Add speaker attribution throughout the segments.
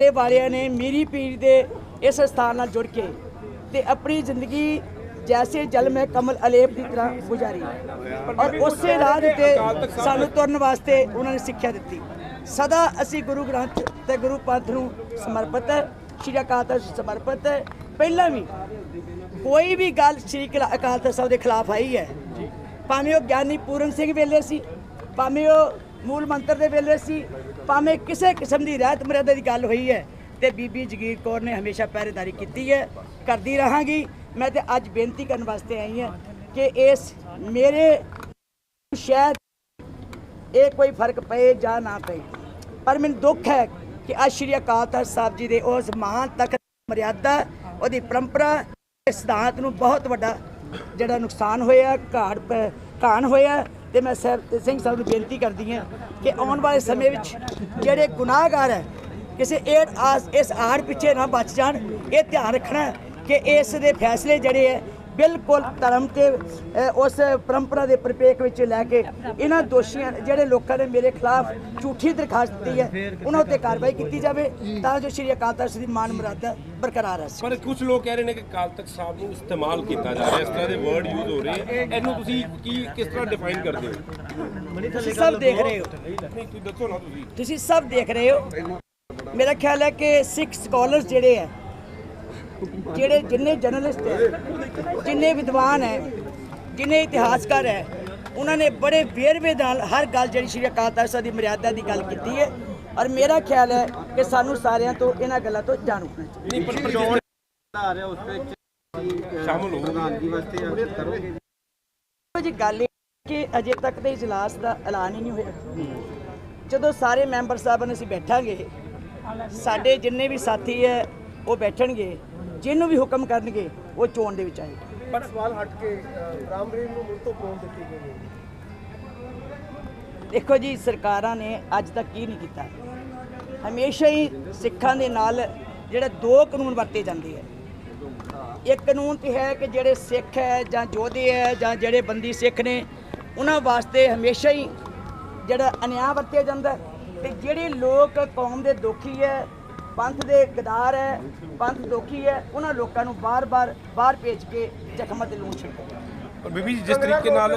Speaker 1: ਇਹ ਵਾਲਿਆਂ ਨੇ ਮੇਰੀ ਪੀਰ ਦੇ ਇਸ ਸਥਾਨ ਨਾਲ ਜੁੜ ਕੇ ਤੇ ਆਪਣੀ ਜ਼ਿੰਦਗੀ ਜੈਸੇ ਜਲ ਮੈਂ ਕਮਲ ਅਲੇਪ ਦੀ ਤਰ੍ਹਾਂ ਗੁਜ਼ਾਰੀ। ਔਰ ਉਸੇ ਰਾਹ ਦੇ ਤੇ ਸਾਨੂੰ ਤੁਰਨ ਵਾਸਤੇ ਉਹਨਾਂ ਨੇ ਸਿੱਖਿਆ ਦਿੱਤੀ। ਸਦਾ ਅਸੀਂ ਗੁਰੂ ਗ੍ਰੰਥ ਤੇ ਗੁਰੂ ਪੰਥ ਨੂੰ ਸਮਰਪਿਤ ਹੈ, ਸ਼੍ਰੀ ਅਕਾਲ ਤਖਤ ਸਮਰਪਿਤ ਹੈ। ਪਹਿਲਾਂ ਵੀ ਕੋਈ ਵੀ ਗੱਲ ਸ਼੍ਰੀ ਅਕਾ- ਅਕਾਲ ਤਖਤ ਸਾਹਿਬ ਦੇ ਖਿਲਾਫ ਆਈ ਹੈ। ਭਾਵੇਂ ਉਹ ਗਿਆਨੀ ਪੂਰਨ ਸਿੰਘ ਵੇਲੇ ਸੀ, ਭਾਵੇਂ ਉਹ ਮੂਲ ਮੰਤਰ ਦੇ ਵੇਲੇ ਸੀ ਭਾਵੇਂ ਕਿਸੇ ਕਿਸਮ ਦੀ ਰਹਿਤ ਮਰਿਆਦਾ ਦੀ ਗੱਲ ਹੋਈ ਹੈ, ਤੇ ਬੀਬੀ ਜਗੀਰ ਕੌਰ ਨੇ ਹਮੇਸ਼ਾ ਪਹਿਰੇਦਾਰੀ ਕੀਤੀ ਹੈ, ਕਰਦੀ ਰਹਾਂਗੀ। ਮੈਂ ਤੇ ਅੱਜ ਬੇਨਤੀ ਕਰਨ ਵਾਸਤੇ ਆਈ ਹਾਂ ਕਿ ਇਸ ਮੇਰੇ ਸ਼ਾਇਦ ਇਹ ਕੋਈ ਫ਼ਰਕ ਪਏ ਜਾਂ ਨਾ ਪਏ। ਪਰ ਮੈਨੂੰ ਦੁੱਖ ਹੈ ਕਿ ਅੱਜ ਸ਼੍ਰੀ ਅਕਾਲ ਤਖਤ ਸਾਹਿਬ ਜੀ ਦੇ ਉਸ ਮਹਾਨ ਤਖਤ ਮਰਿਆਦਾ, ਉਹਦੀ ਪਰੰਪਰਾ ਸਿਧਾਂਤ ਨੂੰ ਬਹੁਤ ਵੱਡਾ ਜਿਹੜਾ ਨੁਕਸਾਨ ਹੋਇਆ, ਘਾੜ ਘਾਣ ਹੋਇਆ ਤੇ ਮੈਂ ਸਾਹਿਬ ਸਿੰਘ ਸਾਹਿਬ ਨੂੰ ਬੇਨਤੀ ਕਰਦੀ ਹਾਂ ਕਿ ਆਉਣ ਵਾਲੇ ਸਮੇਂ ਵਿੱਚ ਜਿਹੜੇ ਗੁਨਾਹਗਾਰ ਹੈ, ਕਿਸੇ ਏਡ ਇਸ ਆੜ ਪਿੱਛੇ ਨਾ ਬਚ ਜਾਣ, ਇਹ ਧਿਆਨ ਰੱਖਣਾ ਕਿ ਇਸ ਦੇ ਫੈਸਲੇ ਜਿਹੜੇ ਹੈ ਬਿਲਕੁਲ ਧਰਮ ਤੇ ਉਸ ਪਰੰਪਰਾ ਦੇ ਪਰਿਪੇਖ ਵਿੱਚ ਲੈ ਕੇ ਇਹਨਾਂ ਦੋਸ਼ੀਆਂ ਜਿਹੜੇ ਲੋਕਾਂ ਨੇ ਮੇਰੇ ਖਿਲਾਫ ਝੂਠੀ ਦਰਖਾਸਤ ਦਿੱਤੀ ਹੈ ਉਹਨਾਂ ਉੱਤੇ ਕਾਰਵਾਈ ਕੀਤੀ ਜਾਵੇ ਤਾਂ ਜੋ ਸ਼੍ਰੀ ਅਕਾਲ ਤਖਤ ਦੀ ਮਾਨ ਮਰਾਦਾ ਬਰਕਰਾਰ ਰਹੇ
Speaker 2: ਪਰ ਕੁਝ ਲੋਕ ਕਹਿ ਰਹੇ ਨੇ ਕਿ ਕਾਲ ਤੱਕ ਸਾਹਿਬ ਨੂੰ ਇਸਤੇਮਾਲ ਕੀਤਾ ਜਾ ਰਿਹਾ ਇਸ ਤਰ੍ਹਾਂ ਦੇ ਵਰਡ ਯੂਜ਼ ਹੋ ਰਹੇ। ਇਹਨੂੰ ਤੁਸੀਂ ਕੀ ਕਿਸ ਤਰ੍ਹਾਂ ਡਿਫਾਈਨ ਕਰਦੇ ਹੋ?
Speaker 1: ਤੁਸੀਂ ਸਭ ਦੇਖ ਰਹੇ ਹੋ।
Speaker 2: ਨਹੀਂ ਤੁਸੀਂ ਦੱਸੋ ਨਾ ਤੁਸੀਂ।
Speaker 1: ਤੁਸੀਂ ਸਭ ਦੇਖ ਰਹੇ ਹੋ। ਮੇਰਾ ਖਿਆਲ ਹੈ ਕਿ ਸਿੱਖ ਸਕਾਲਰਸ ਜਿਹੜੇ ਹੈ ਜਿਹੜੇ ਜਿੰਨੇ ਜਰਨਲਿਸਟ ਹੈ ਜਿੰਨੇ ਵਿਦਵਾਨ ਹੈ ਜਿੰਨੇ ਇਤਿਹਾਸਕਾਰ ਹੈ ਉਹਨਾਂ ਨੇ ਬੜੇ ਵੇਰਵੇ ਨਾਲ ਹਰ ਗੱਲ ਜਿਹੜੀ ਸ਼੍ਰੀ ਅਕਾਲ ਤਖਤ ਸਾਹਿਬ ਦੀ ਮਰਿਆਦਾ ਦੀ ਗੱਲ ਕੀਤੀ ਹੈ ਔਰ ਮੇਰਾ ਖਿਆਲ ਹੈ ਕਿ ਸਾਨੂੰ ਸਾਰਿਆਂ ਤੋਂ ਇਹਨਾਂ ਗੱਲਾਂ ਤੋਂ ਜਾਣੂ ਹੋਣਾ ਚਾਹੀਦਾ।
Speaker 3: ਆ ਰਿਹਾ ਉਸ ਵਿੱਚ? ਤੁਸੀਂ,
Speaker 2: ਸ਼ਾਮਲ ਹੋ।
Speaker 3: ਪ੍ਰਧਾਨਗੀ ਵਾਸਤੇ ਆ ਕਰੋਗੇ?
Speaker 1: ਇਹੋ ਜੀ ਗੱਲ ਹੈ ਕਿ ਅਜੇ ਤੱਕ ਤੇ ਇਜਲਾਸ ਦਾ ਐਲਾਨ ਹੀ ਨਹੀਂ ਹੋਇਆ। ਜਦੋਂ ਸਾਰੇ ਮੈਂਬਰ ਸਾਹਿਬਾਨ ਅਸੀਂ ਬੈਠਾਂਗੇ ਸਾਡੇ ਜਿੰਨੇ ਵੀ ਸਾਥੀ ਹੈ ਉਹ ਬੈਠਣਗੇ। ਜਿਹਨੂੰ ਵੀ ਹੁਕਮ ਕਰਨਗੇ ਉਹ ਚੋਣ ਦੇ ਵਿੱਚ ਆਏਗਾ।
Speaker 4: ਪਰ ਸਵਾਲ ਹਟ ਕੇ ਰਾਮਬਰੀਨ ਨੂੰ ਮੁੜ ਤੋਂ ਪਹੁੰਚ ਦਿੱਤੀ ਗਈ ਹੈ।
Speaker 1: ਦੇਖੋ ਜੀ ਸਰਕਾਰਾਂ ਨੇ ਅੱਜ ਤੱਕ ਕੀ ਨਹੀਂ ਕੀਤਾ। ਹਮੇਸ਼ਾ ਹੀ ਸਿੱਖਾਂ ਦੇ ਨਾਲ ਜਿਹੜੇ ਦੋ ਕਾਨੂੰਨ ਵਰਤੇ ਜਾਂਦੇ ਹੈ ਇੱਕ ਕਾਨੂੰਨ ਤੇ ਹੈ ਕਿ ਜਿਹੜੇ ਸਿੱਖ ਹੈ ਜਾਂ ਯੋਧੇ ਹੈ ਜਾਂ ਜਿਹੜੇ ਬੰਦੀ ਸਿੱਖ ਨੇ ਉਹਨਾਂ ਵਾਸਤੇ ਹਮੇਸ਼ਾ ਹੀ ਜਿਹੜਾ ਅਨਿਆਂ ਵਰਤਿਆ ਜਾਂਦਾ ਤੇ ਜਿਹੜੇ ਲੋਕ ਕੌਮ ਦੇ ਦੁਖੀ ਹੈ ਪੰਥ ਦੇ ਗਦਾਰ ਹੈ ਪੰਥ ਦੁਖੀ ਹੈ ਉਹਨਾਂ ਲੋਕਾਂ ਨੂੰ ਬਾਰ-ਬਾਰ ਬਾਹਰ ਭੇਜ ਕੇ ਜ਼ਖਮਾਂ ਤੇ ਲੂਣ ਛਿੜਕਦੇ
Speaker 2: ਪਰ ਬੀਬੀ ਜੀ ਜਿਸ ਤਰੀਕੇ ਨਾਲ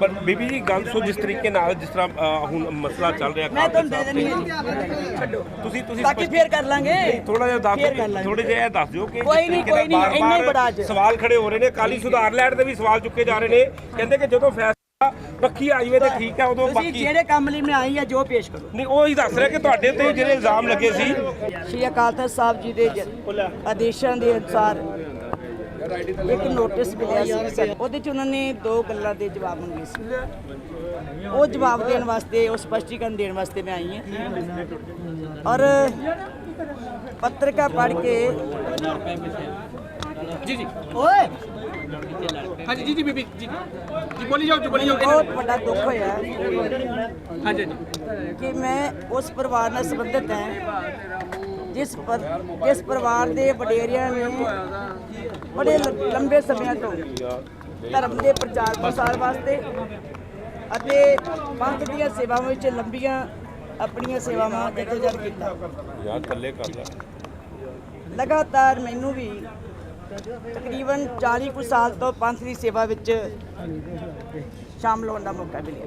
Speaker 2: ਪਰ ਬੀਬੀ ਜੀ ਗੱਲ ਸੋ ਜਿਸ ਤਰੀਕੇ ਨਾਲ ਜਿਸ ਤਰ੍ਹਾਂ ਅ, ਹੁਣ ਮਸਲਾ ਚੱਲ ਰਿਹਾ
Speaker 1: ਮੈਂ ਤੁਹਾਨੂੰ ਦੇ ਦੇਣੀ। ਹੈ ਛੱਡੋ
Speaker 2: ਤੁਸੀਂ ਤੁਸੀਂ
Speaker 1: ਬਾਕੀ ਫੇਰ ਕਰ ਲਾਂਗੇ
Speaker 2: ਥੋੜਾ ਜਿਹਾ ਦੱਸ
Speaker 1: ਫੇਰ ਕਰ
Speaker 2: ਦਿਓ
Speaker 1: ਲਾਂਗੇ।
Speaker 2: ਥੋੜੇ ਜਿਹਾ ਇਹ ਦੱਸ ਦਿਓ ਕਿ
Speaker 1: ਕੋਈ
Speaker 2: ਜਿਸ
Speaker 1: ਨਹੀਂ,
Speaker 2: ਤਰੀਕੇ
Speaker 1: ਕੋਈ ਨਹੀਂ, ਇੰਨਾ ਹੀ
Speaker 2: ਬਾਰ-ਬਾਰ
Speaker 1: ਬੜਾ ਅੱਜ।
Speaker 2: ਸਵਾਲ ਖੜੇ ਹੋ ਰਹੇ ਨੇ ਕਾਲੀ ਸੁਧਾਰ ਲੈਣ ਦੇ ਵੀ ਸਵਾਲ ਚੁੱਕੇ ਜਾ ਰਹੇ ਨੇ ਕਹਿੰਦੇ ਕਿ ਜਦੋਂ ਫੈਸਲਾ ਪੱਖੀ ਆਈ ਵੇ ਤੇ ਠੀਕ ਹੈ ਉਦੋਂ
Speaker 1: ਤੁਸੀਂ
Speaker 2: ਬਾਕੀ
Speaker 1: ਜਿਹੜੇ ਕੰਮ ਲਈ ਮੈਂ ਆਈ ਆ ਜੋ ਪੇਸ਼ ਕਰੋ।
Speaker 2: ਨਹੀਂ ਉਹ ਹੀ ਦੱਸ ਰਿਹਾ ਕਿ ਤੁਹਾਡੇ ਤੇ ਜਿਹੜੇ ਇਲਜ਼ਾਮ ਲੱਗੇ ਸੀ।
Speaker 1: ਸ਼੍ਰੀ ਅਕਾਲ ਤਖਤ ਸਾਹਿਬ ਜੀ ਦੇ ਜ- ਆਦੇਸ਼ਾਂ ਦੇ ਅਨੁਸਾਰ ਇੱਕ ਨੋਟਿਸ ਮਿਲਿਆ ਸੀ ਉਹਦੇ ਚ ਉਹਨਾਂ ਨੇ ਦੋ ਗੱਲਾਂ ਦੇ ਜਵਾਬ ਮੰਗੇ ਸੀ। ਉਹ ਜਵਾਬ ਦੇਣ ਵਾਸਤੇ ਉਹ ਸਪਸ਼ਟੀਕਰਨ ਦੇਣ ਵਾਸਤੇ ਮੈਂ ਆਈ ਹਾਂ। ਔਰ ਪੱਤਰਿਕਾ ਪੜ੍ਹ ਕੇ
Speaker 5: ਜੀ ਜੀ।
Speaker 1: ਓਏ!
Speaker 5: ਹਾਂਜੀ ਜੀ ਜੀ ਬੀਬੀ ਜੀ। ਜੀ ਬੋਲੀ ਜਾਓ ਜੀ ਬੋਲੀ ਜਾਓ।
Speaker 1: ਬਹੁਤ ਵੱਡਾ ਦੁੱਖ ਹੋਇਆ
Speaker 5: ਹਾਂਜੀ ਹਾਂਜੀ
Speaker 1: ਕਿ ਮੈਂ ਉਸ ਪਰਿਵਾਰ ਨਾਲ ਸੰਬੰਧਿਤ ਹਾਂ ਜਿਸ ਪਰ ਜਿਸ ਪਰਿਵਾਰ ਦੇ ਵਡੇਰਿਆਂ ਨੇ ਬੜੇ ਲੰਬੇ ਸਮਿਆਂ ਤੋਂ ਧਰਮ ਦੇ ਪ੍ਰਚਾਰ ਪ੍ਰਸਾਰ ਵਾਸਤੇ ਅਤੇ ਪੰਥ ਦੀਆਂ ਸੇਵਾਵਾਂ ਵਿੱਚ ਲੰਬੀਆਂ ਆਪਣੀਆਂ ਸੇਵਾਵਾਂ ਜਦੋਜਦ ਕੀਤਾ।
Speaker 2: ਯਾਰ ਥੱਲੇ ਕਰ ਲੈ।
Speaker 1: ਲਗਾਤਾਰ ਮੈਨੂੰ ਵੀ ਤਕਰੀਬਨ 40 ਕੁ ਸਾਲ ਤੋਂ ਪੰਥ ਦੀ ਸੇਵਾ ਵਿੱਚ ਸ਼ਾਮਲ ਹੋਣ ਦਾ ਮੌਕਾ ਮਿਲਿਆ।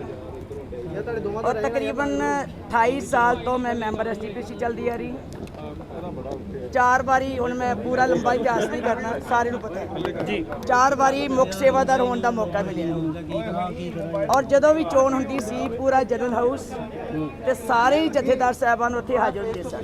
Speaker 1: ਔਰ ਤਕਰੀਬਨ 28 ਸਾਲ ਤੋਂ ਮੈਂ ਮੈਂਬਰ ਐਸਟੀਪੀਸੀ ਚੱਲਦੀ ਆ ਰਹੀ। ਚਾਰ ਵਾਰੀ ਹੁਣ ਮੈਂ ਪੂਰਾ ਲੰਬਾ ਇਤਿਹਾਸ ਨਹੀਂ ਕਰਨਾ ਸਾਰੇ ਨੂੰ ਪਤਾ ਹੈ। ਜੀ। ਚਾਰ ਵਾਰੀ ਮੁੱਖ ਸੇਵਾਦਾਰ ਹੋਣ ਦਾ ਮੌਕਾ ਮਿਲਿਆ। ਔਰ ਜਦੋਂ ਵੀ ਚੋਣ ਹੁੰਦੀ ਸੀ ਪੂਰਾ ਜਨਰਲ ਹਾਊਸ ਤੇ ਸਾਰੇ ਜਥੇਦਾਰ ਸਾਹਿਬਾਨ ਉੱਥੇ ਹਾਜ਼ਰ ਹੁੰਦੇ ਸਨ।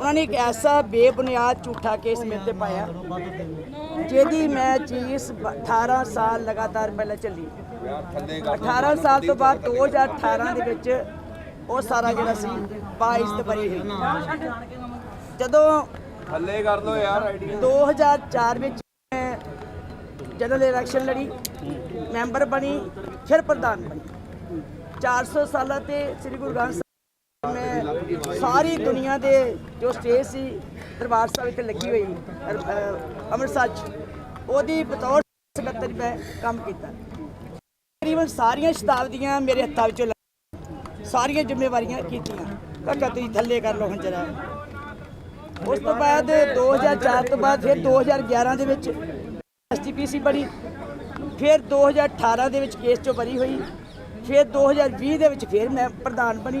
Speaker 1: ਉਹਨਾਂ ਨੇ ਇੱਕ ਐਸਾ ਬੇਬੁਨਿਆਦ ਝੂਠਾ ਕੇਸ ਮੇਰੇ ਤੇ ਪਾਇਆ ਜਿਹਦੀ ਮੈਂ ਚੀਜ਼ 18 ਸਾਲ ਲਗਾਤਾਰ ਪਹਿਲਾਂ ਚੱਲੀ। 18 ਸਾਲ ਤੋਂ ਬਾਅਦ 2018 ਦੇ ਵਿੱਚ ਉਹ ਸਾਰਾ ਜਿਹੜਾ ਸੀ ਬਾਇਸ ਤੇ ਬਰੀ ਹੋਈ। ਜਦੋਂ
Speaker 3: ਥੱਲੇ ਕਰ ਲੋ ਯਾਰ ਆਈਡੀ।
Speaker 1: 2004 ਵਿੱਚ ਮੈਂ ਜਨਰਲ ਇਲੈਕਸ਼ਨ ਲੜੀ ਮੈਂਬਰ ਬਣੀ ਫਿਰ ਪ੍ਰਧਾਨ ਬਣੀ। 400 ਸਾਲਾਂ ਤੇ ਸ੍ਰੀ ਗੁਰੂ ਗ੍ਰੰਥ ਸਾਰੀ ਦੁਨੀਆ ਦੇ ਜੋ ਸਟੇਜ ਸੀ, ਦਰਬਾਰ ਸਾਹਿਬ ਇੱਥੇ ਲੱਗੀ ਹੋਈ ਅੰਮ੍ਰਿਤਸਰ 'ਚ, ਉਹਦੀ ਬਤੌਰ ਸਕੱਤਰ ਮੈਂ ਕੰਮ ਕੀਤਾ। ਤਕਰੀਬਨ ਸਾਰੀਆਂ ਸ਼ਤਾਬਦੀਆਂ ਮੇਰੇ ਹੱਥਾਂ ਵਿੱਚੋਂ ਲੰਘੀਆਂ। ਸਾਰੀਆਂ ਜ਼ਿੰਮੇਵਾਰੀਆਂ ਕੀਤੀਆਂ। ਕਾਕਾ, ਤੁਸੀਂ ਥੱਲੇ ਕਰ ਲਓ ਹੁਣ ਜਰਾ। ਉਸ ਤੋਂ ਬਾਅਦ 2004 ਤੋਂ ਬਾਅਦ ਫਿਰ 2011 ਦੇ ਵਿੱਚ ਐਸਟੀਪੀਸੀ ਬਣੀ। ਫਿਰ 2018 ਦੇ ਵਿੱਚ ਕੇਸ ਚੋਂ ਬਰੀ ਹੋਈ। ਫਿਰ 2020 ਦੇ ਵਿੱਚ ਫਿਰ ਮੈਂ ਪ੍ਰਧਾਨ ਬਣੀ।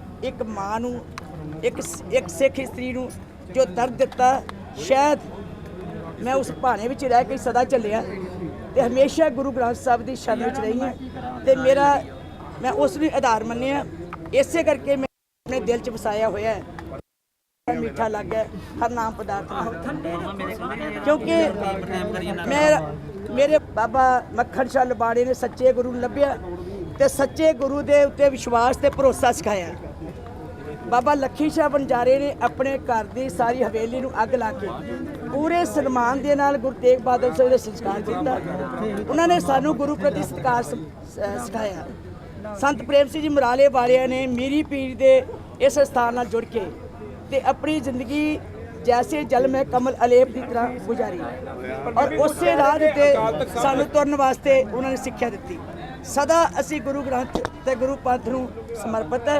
Speaker 1: ਇੱਕ ਮਾਂ ਨੂੰ, ਇੱਕ ਇੱਕ ਸਿੱਖ ਇਸਤਰੀ ਨੂੰ ਜੋ ਦਰਦ ਦਿੱਤਾ, ਸ਼ਾਇਦ ਮੈਂ ਉਸ ਭਾਣੇ ਵਿੱਚ ਰਹਿ ਕੇ ਸਦਾ ਚੱਲਿਆ ਤੇ ਹਮੇਸ਼ਾ ਗੁਰੂ ਗ੍ਰੰਥ ਸਾਹਿਬ ਦੀ ਸ਼ਰਨ ਵਿੱਚ ਰਹੀ ਹਾਂ ਤੇ ਮੇਰਾ, ਮੈਂ ਉਸ ਨੂੰ ਆਧਾਰ ਮੰਨਿਆ। ਇਸੇ ਕਰਕੇ ਮੈਂ ਆਪਣੇ ਦਿਲ 'ਚ ਵਸਾਇਆ ਹੋਇਆ ਹੈ। ਮਿੱਠਾ ਲੱਗਿਆ ਹਰ ਨਾਮ ਪਦਾਰਥ ਕਿਉਂਕਿ ਮੈਂ, ਮੇਰੇ ਬਾਬਾ ਮੱਖਣ ਸ਼ਾਹ ਲਬਾੜੇ ਨੇ ਸੱਚੇ ਗੁਰੂ ਨੂੰ ਲੱਭਿਆ ਤੇ ਸੱਚੇ ਗੁਰੂ ਦੇ ਉੱਤੇ ਵਿਸ਼ਵਾਸ ਤੇ ਭਰੋਸਾ ਸਿਖਾਇਆ। ਬਾਬਾ ਲੱਖੀ ਸ਼ਾਹ ਬੰਜਾਰੇ ਨੇ ਆਪਣੇ ਘਰ ਦੀ ਸਾਰੀ ਹਵੇਲੀ ਨੂੰ ਅੱਗ ਲਾ ਕੇ ਪੂਰੇ ਸਨਮਾਨ ਦੇ ਨਾਲ ਗੁਰੂ ਤੇਗ ਬਹਾਦਰ ਸਾਹਿਬ ਦਾ ਸੰਸਕਾਰ ਕੀਤਾ ਉਹਨਾਂ ਨੇ ਸਾਨੂੰ ਗੁਰੂ ਪ੍ਰਤੀ ਸਤਿਕਾਰ ਸਿਖਾਇਆ। ਸੰਤ ਪ੍ਰੇਮ ਸਿੰਘ ਜੀ ਮਰਾਲੇ ਵਾਲਿਆਂ ਨੇ ਮੀਰੀ ਪੀਰ ਦੇ ਇਸ ਸਥਾਨ ਨਾਲ ਜੁੜ ਕੇ ਤੇ ਆਪਣੀ ਜ਼ਿੰਦਗੀ ਜੈਸੇ ਜਲ ਮੈਂ ਕਮਲ ਅਲੇਪ ਦੀ ਤਰ੍ਹਾਂ ਗੁਜ਼ਾਰੀ ਔਰ ਉਸੇ ਰਾਹ ਦੇ ਤੇ ਸਾਨੂੰ ਤੁਰਨ ਵਾਸਤੇ ਉਹਨਾਂ ਨੇ ਸਿੱਖਿਆ ਦਿੱਤੀ। ਸਦਾ ਅਸੀਂ ਗੁਰੂ ਗ੍ਰੰਥ ਤੇ ਗੁਰੂ ਪੰਥ ਨੂੰ ਸਮਰਪਿਤ ਹੈ